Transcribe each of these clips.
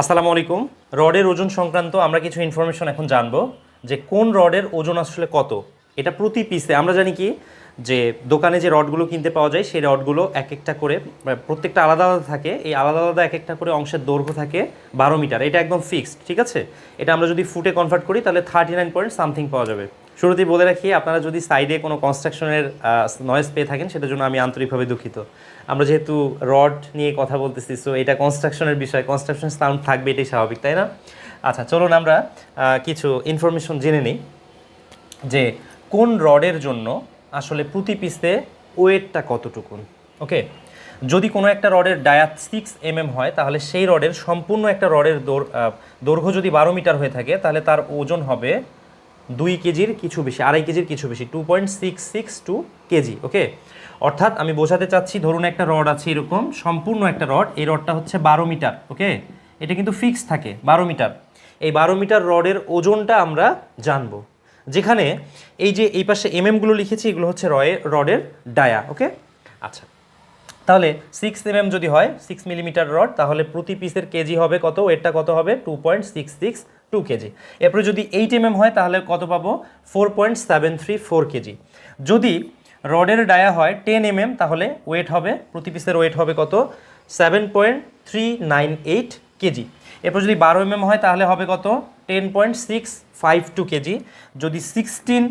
আসসালামু আলাইকুম। রডের ওজন সংক্রান্ত আমরা কিছু ইনফরমেশন এখন জানব যে কোন রডের ওজন আসলে কত। এটা প্রতি পিসে আমরা জানি কি, যে দোকানে যে রডগুলো কিনতে পাওয়া যায়, সেই রডগুলো এক একটা করে প্রত্যেকটা আলাদা আলাদা থাকে। এই আলাদা আলাদা এক একটা করে অংশের দৈর্ঘ্য থাকে বারো মিটার। এটা একদম ফিক্সড ঠিক আছে? এটা আমরা যদি ফুটে কনভার্ট করি, তাহলে থার্টি নাইন পয়েন্ট সামথিং পাওয়া যাবে। শুরুতেই বলে রাখি, আপনারা যদি সাইডে কোনো কনস্ট্রাকশনের নয়েজ পেয়ে থাকেন, সেটার জন্য আমি আন্তরিকভাবে দুঃখিত। আমরা যেহেতু রড নিয়ে কথা বলতেছি সো এটা কনস্ট্রাকশনের বিষয় কনস্ট্রাকশন সাউন্ড থাকবে, এটাই স্বাভাবিক, তাই না? আচ্ছা চলুন আমরা কিছু ইনফরমেশন জেনে নিই যে কোন রডের জন্য আসলে প্রতি পিসে ওয়েটটা কতটুকুন ওকে? যদি কোনো একটা রডের ডায়াত সিক্স এমএম হয়, তাহলে সেই রডের সম্পূর্ণ একটা রডের দৈর- দৈর্ঘ্য যদি বারো মিটার হয়ে থাকে, তাহলে তার ওজন হবে দুই কেজির কিছু বেশি, আড়াই কেজির কিছু বেশি two point six six two kg okay অর্থাৎ আমি বোঝাতে চাচ্ছি, ধরুন একটা রড আছে এরকম, সম্পূর্ণ একটা রড, এই রডটা হচ্ছে বারো মিটার ওকে এটা কিন্তু ফিক্স থাকে, বারো মিটার। এই বারো মিটার রডের ওজনটা আমরা জানব। যেখানে এই যে এই পাশে এমএমগুলো লিখেছি, এগুলো হচ্ছে রয়ে, রডের ডায়া ওকে আচ্ছা তাহলে সিক্স এমএম যদি হয় সিক্স মিলিমিটার রড, তাহলে প্রতি পিসের কেজি হবে কত? ওয়েটটা কত হবে? Two point six six two kg এরপরে যদি এইট এমএম হয়, তাহলে কত পাবো? Four point seven three four kg যদি রডের ডায়া হয় টেন এমএম তাহলে ওয়েট হবে, প্রতি পিসের ওয়েট হবে কত? Seven point three nine eight kg এরপর যদি বারো এমএম হয়, তাহলে হবে কত? Ten point six five two kg যদি সিক্সটিন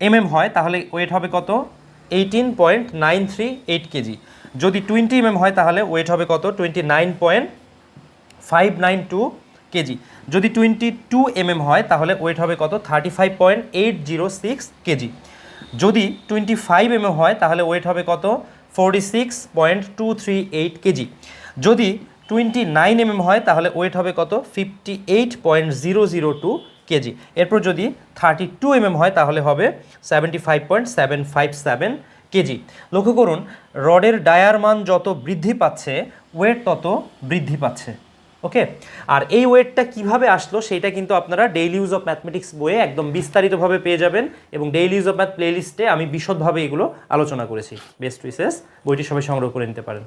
এমএম হয়, তাহলে ওয়েট হবে কত? Eighteen point nine three eight kg যদি টোয়েন্টি এমএম হয়, তাহলে ওয়েট হবে কত? Twenty nine point five nine two kg. যদি টোয়েন্টি টু এমএম হয়, তাহলে ওয়েট হবে কত? Thirty five point eight zero six kg. যদি টোয়েন্টি ফাইভ এমএম হয়, তাহলে ওয়েট হবে কত? Forty six point two three eight kg. যদি টোয়েন্টি নাইন এমএম হয়, তাহলে ওয়েট হবে কত? Fifty eight point zero zero two kg. এরপর যদি থার্টি টু এমএম হয়, তাহলে হবে seventy five point seven five seven kg. লক্ষ্য করুন, রডের ডায়ার মান যত বৃদ্ধি পাচ্ছে ওয়েট তত বৃদ্ধি পাচ্ছে। ওকে আর এই ওয়েটটা কীভাবে আসলো সেটা কিন্তু আপনারা ডেইলি ইউজ অফ ম্যাথমেটিক্স বইয়ে একদম বিস্তারিতভাবে পেয়ে যাবেন এবং ডেইলি ইউজ অফ ম্যাথ প্লেলিস্টে আমি বিশদভাবে এগুলো আলোচনা করেছি। বেস্ট উইসেস বইটি সবাই সংগ্রহ করে নিতে পারেন।